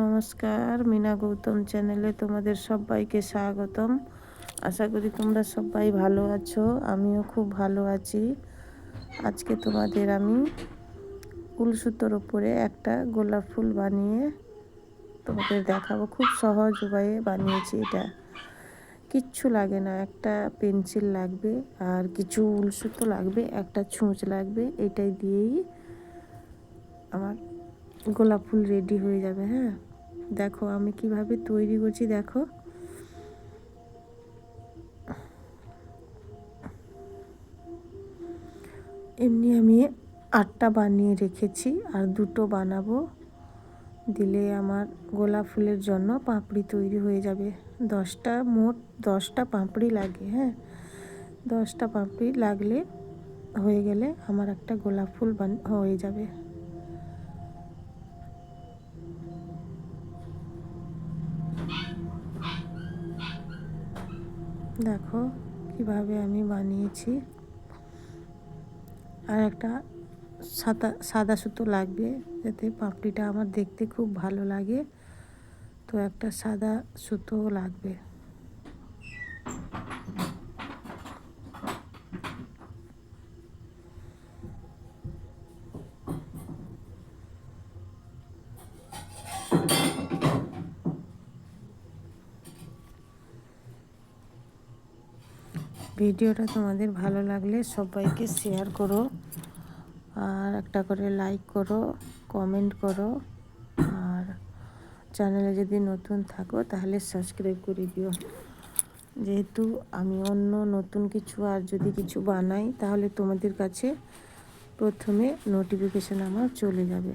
নমস্কার, মিনা গৌতম চ্যানেলে তোমাদের সবাইকে স্বাগতম। আশা করি তোমরা সবাই ভালো আছো, আমিও খুব ভালো আছি। আজকে তোমাদের আমি উল সুতোর ওপরে একটা গোলাপ ফুল বানিয়ে তোমাদের দেখাবো। খুব সহজ উপায়ে বানিয়েছি এটা। কিচ্ছু লাগে না, একটা পেন্সিল লাগবে আর কিছু উল সুতো লাগবে, একটা ছুঁচ লাগবে, এটাই দিয়েই আমার গোলাপ ফুল রেডি হয়ে যাবে হ্যাঁ? দেখো, আমি কীভাবে তৈরি করছি, দেখো। এমনি আমি আটটা বানিয়ে রেখেছি, আর দুটো বানাবো। দিলে আমার গোলাপ ফুলের জন্য পাপড়ি তৈরি হয়ে যাবে। দশটা মোট দশটা পাপড়ি লাগে হ্যাঁ? দশটা পাপড়ি লাগলে হয়ে গেলে আমার একটা গোলাপ ফুল বান হয়ে যাবে। দেখো কীভাবে আমি বানিয়েছি। আর একটা সাদা সাদা সুতো লাগবে যাতে পাপড়িটা আমার দেখতে খুব ভালো লাগে। তো একটা সাদা সুতো লাগবে। ভিডিওটা তোমাদের ভালো লাগলে সবাইকে শেয়ার করো, আর একটা করে লাইক করো কমেন্ট করো, আর চ্যানেলে যদি নতুন থাকো তাহলে সাবস্ক্রাইব করে দিও। যেহেতু আমি অন্য নতুন কিছু আর যদি কিছু বানাই তাহলে তোমাদের কাছে প্রথমে নোটিফিকেশান আমার চলে যাবে।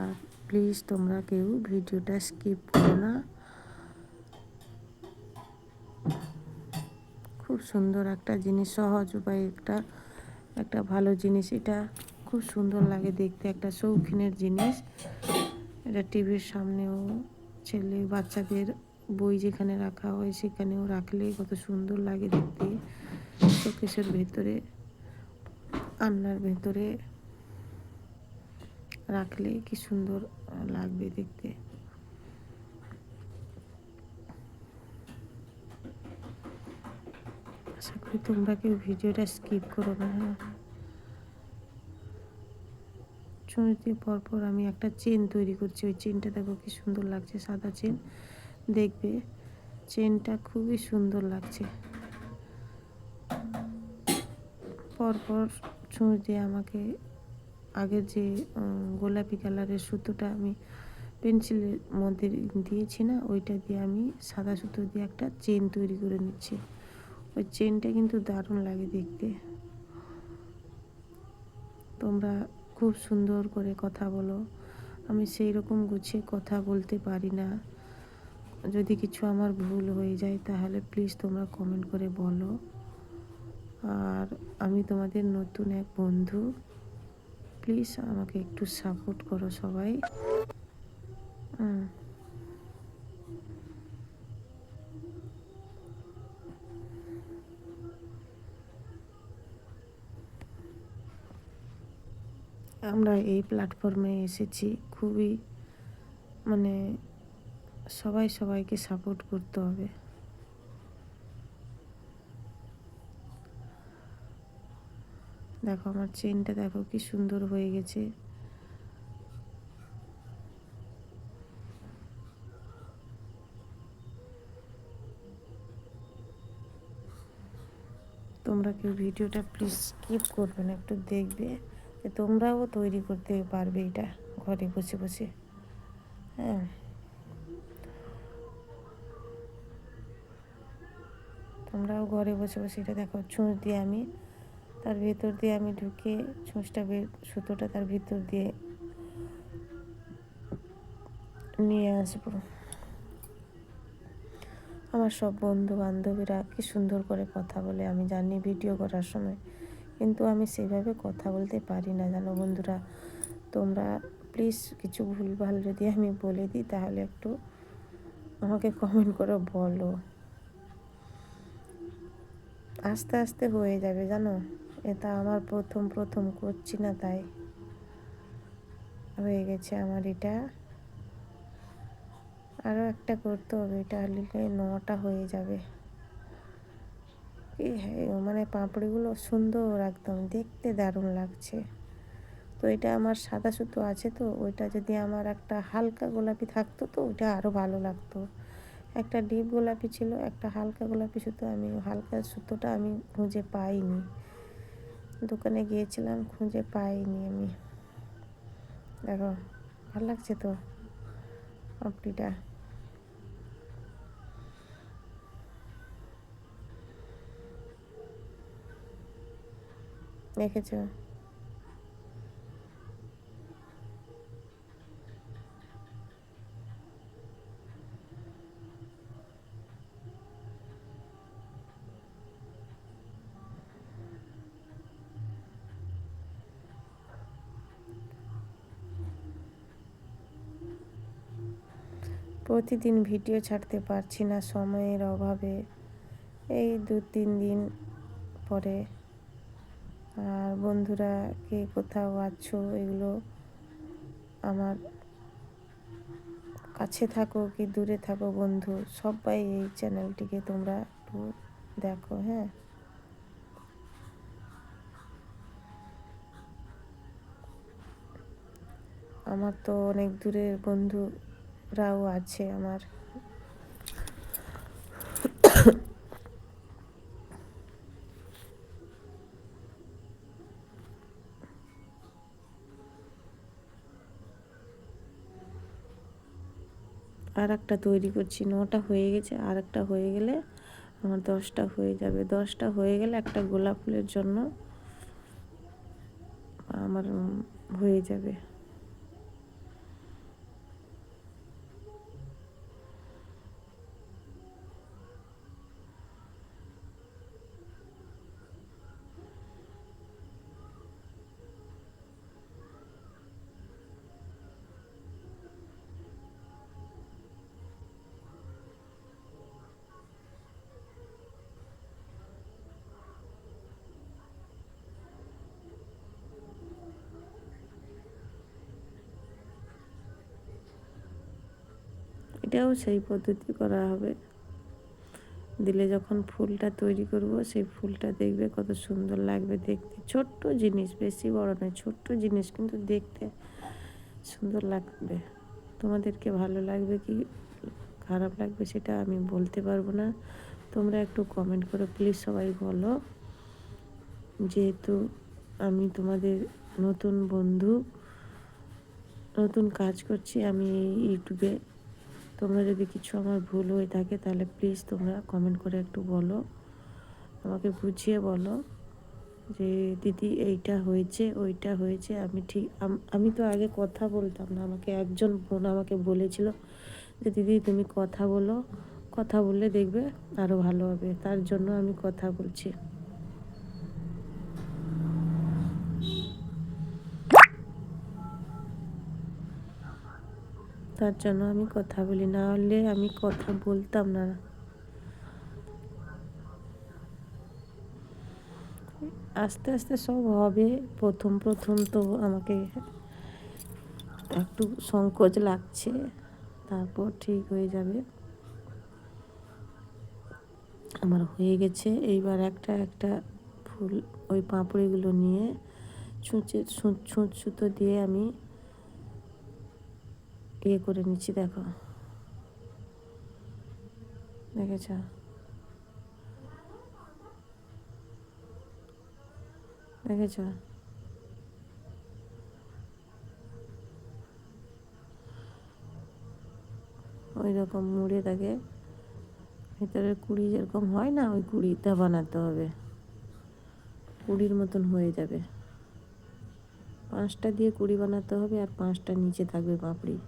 আর প্লিজ তোমরা কেউ ভিডিওটা স্কিপ করো না খুব সুন্দর একটা জিনিস, সহজ উপায় একটা একটা ভালো জিনিস। এটা খুব সুন্দর লাগে দেখতে, একটা শৌখিনের জিনিস। এটা টিভির সামনেও ছেলে বাচ্চাদের বই যেখানে রাখা হয় সেখানেও রাখলে কত সুন্দর লাগে দেখতে। শোকেশের ভেতরে আন্নার ভেতরে রাখলে কি সুন্দর লাগবে দেখতে। আশা করি তোমরা কেউ ভিডিওটা স্কিপ করো না হ্যাঁ। দিয়ে পরপর আমি একটা চেন তৈরি করছি। ওই চেনটা দেখো কি সুন্দর লাগছে, সাদা চেন। দেখবে, চেনটা খুবই সুন্দর লাগছে। পরপর দিয়ে আমাকে আগের যে গোলাপি কালারের সুতোটা আমি পেন্সিলের মধ্যে দিয়েছি না, ওইটা দিয়ে আমি সাদা সুতো দিয়ে একটা চেন তৈরি করে নিচ্ছি। ওই চেনটা কিন্তু দারুণ লাগে দেখতে। তোমরা খুব সুন্দর করে কথা বলো। আমি সেই রকম গুছিয়ে কথা বলতে পারি না। যদি কিছু আমার ভুল হয়ে যায়, তাহলে প্লিজ তোমরা কমেন্ট করে বলো। আর আমি তোমাদের নতুন এক বন্ধু। প্লিজ আমাকে একটু সাপোর্ট করো সবাই। হুম আমরা এই প্ল্যাটফর্মে এসেছি। খুবই মানে সবাই সবাইকে সাপোর্ট করতে হবে। দেখো আমার চেনটা দেখো কি সুন্দর হয়ে গেছে। তোমরা কেউ ভিডিওটা প্লিজ স্কিপ করবে না, একটু দেখবে। তোমরাও তৈরি করতে পারবে এটা ঘরে বসে বসে। হ্যাঁ। তোমরাও ঘরে বসে বসে এটা দেখো, ছুঁচ দিয়ে আমি তার ভেতর দিয়ে আমি ঢুকে ছুঁচটা সুতোটা তার ভিতর দিয়ে নিয়ে আসব। আমার সব বন্ধু বান্ধবীরা কি সুন্দর করে কথা বলে, আমি জানি ভিডিও করার সময়। কিন্তু আমি সেভাবে কথা বলতে পারি না, জানো বন্ধুরা। তোমরা প্লিজ কিছু ভুলভাল যদি আমি বলে দিই, তাহলে একটু আমাকে কমেন্ট করে বলো। আস্তে আস্তে হয়ে যাবে, জানো? এটা আমার প্রথম প্রথম করছি না তাই। হয়ে গেছে আমার এটা। আরও একটা করতে হবে, এটা হলে নটা হয়ে যাবে। মানে পাঁপড়িগুলো সুন্দর একদম, দেখতে দারুণ লাগছে। তো এটা আমার সাদা সুতো আছে তো, ওইটা যদি আমার একটা হালকা গোলাপি থাকতো তো ওইটা আরও ভালো লাগতো। একটা ডিপ গোলাপি ছিল, একটা হালকা গোলাপি সুতো, আমি হালকা সুতোটা আমি খুঁজে পাইনি। দোকানে গিয়েছিলাম, খুঁজে পাইনি আমি। দেখো, ভালো লাগছে তো পাপড়িটা? দেখেছ? প্রতিদিন ভিডিও ছাড়তে পারছি না সময়ের অভাবে। এই দু তিন দিন পরে আর বন্ধুরা, কে কোথাও আছো, এগুলো আমার কাছে থাকো কি দূরে থাকো বন্ধু, সবাই এই চ্যানেলটিকে তোমরা একটু দেখো হ্যাঁ? আমার তো অনেক দূরের বন্ধুরাও আছে আমার। আর একটা তৈরি করছি। নটা হয়ে গেছে আর একটা হয়ে গেলে আমার দশটা হয়ে যাবে। দশটা হয়ে গেলে একটা গোলাপ ফুলের জন্য আমার হয়ে যাবে। এটাও সেই পদ্ধতি করা হবে। দিলে যখন ফুলটা তৈরি করব, সেই ফুলটা দেখবে কত সুন্দর লাগবে দেখতে। ছোট্ট জিনিস, বেশি বড় নয়, ছোট্ট জিনিস কিন্তু দেখতে সুন্দর লাগবে। তোমাদেরকে ভালো লাগবে কি খারাপ লাগবে সেটা আমি বলতে পারব না। তোমরা একটু কমেন্ট করে প্লিজ সবাই বলো। যেহেতু আমি তোমাদের নতুন বন্ধু, নতুন কাজ করছি, আমি ইউটিউবে তোমরা যদি কিছু আমার ভুল হয়ে থাকে, তাহলে প্লিজ তোমরা কমেন্ট করে একটু বলো। আমাকে বুঝিয়ে বলো যে, দিদি, এইটা হয়েছে, ওইটা হয়েছে, আমি ঠিক, আমি তো আগে কথা বলতাম না। আমাকে একজন বোন আমাকে বলেছিল যে, দিদি, তুমি কথা বলো, কথা বললে দেখবে আরও ভালো হবে। তার জন্য আমি কথা বলছি। তার জন্য আমি কথা বলি, না হলে আমি কথা বলতাম না। আস্তে আস্তে সব হবে। প্রথম প্রথম তো আমাকে একটু সংকোচ লাগছে, তারপর ঠিক হয়ে যাবে। আমার হয়ে গেছে। এইবার একটা একটা ফুল, ওই পাঁপড়িগুলো নিয়ে ছুঁচে ছুঁচ সুতো দিয়ে আমি ইয়ে করে নিচ্ছি, দেখো। দেখেছ? দেখেছ? ওই রকম মুড়ে থাকে ভেতরে কুড়ি যেরকম হয় না, ওই কুড়িটা বানাতে হবে। কুড়ির মতন হয়ে যাবে। পাঁচটা দিয়ে কুড়ি বানাতে হবে আর পাঁচটা নিচে থাকবে পাপড়ি।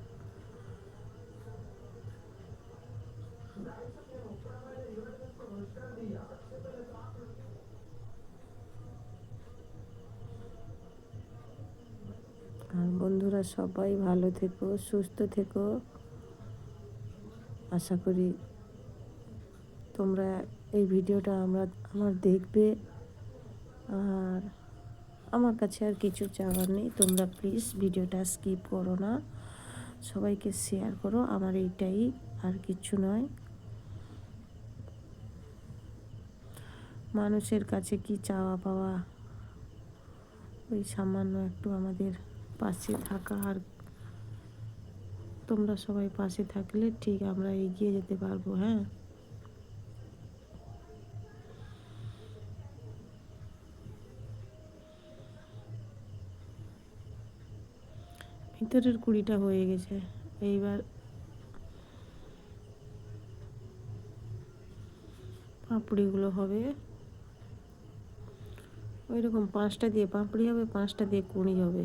বন্ধুরা সবাই ভালো থেকো, সুস্থ থেকো। আশা করি তোমরা এই ভিডিওটা আমরা, আমার দেখবে। আর আমার কাছে আর কিছু চাওয়ার নেই। তোমরা প্লিজ ভিডিওটা স্কিপ করো না। সবাইকে শেয়ার করো। আমার এইটাই আর কিছু নয়। মানুষের কাছে কি চাওয়া পাওয়া? ওই সামান্য একটু আমাদের পাশে থাকা আর তোমরা সবাই পাশে থাকলে ঠিক আমরা এগিয়ে যেতে পারব হ্যাঁ? ভিতরের কুড়িটা হয়ে গেছে। এইবার পাঁপড়িগুলো হবে। ওই রকম পাঁচটা দিয়ে, পাঁপড়ি হবে, পাঁচটা দিয়ে কুড়ি হবে।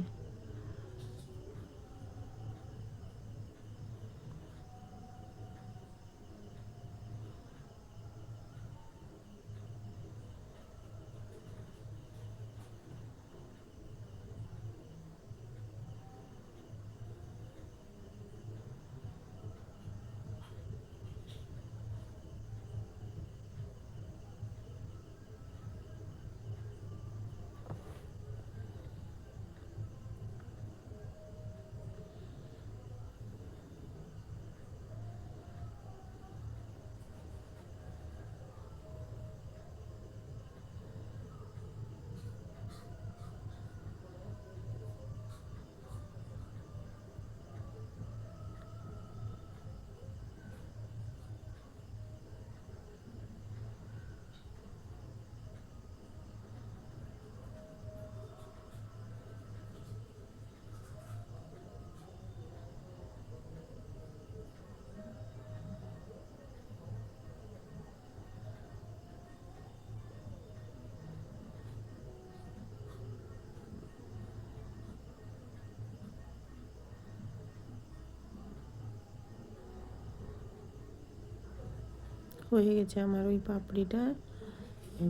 হয়ে গেছে আমার ওই পাপড়িটা।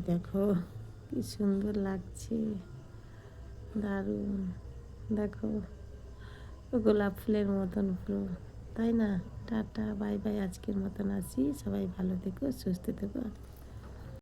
দেখো কি সুন্দর লাগছে। দারুণ। দেখো গোলাপ ফুলের মতন পুরো তাই না? টাটা, বাই বাই, আজকের মতন আসি। সবাই ভালো থেকো, সুস্থ থেকো।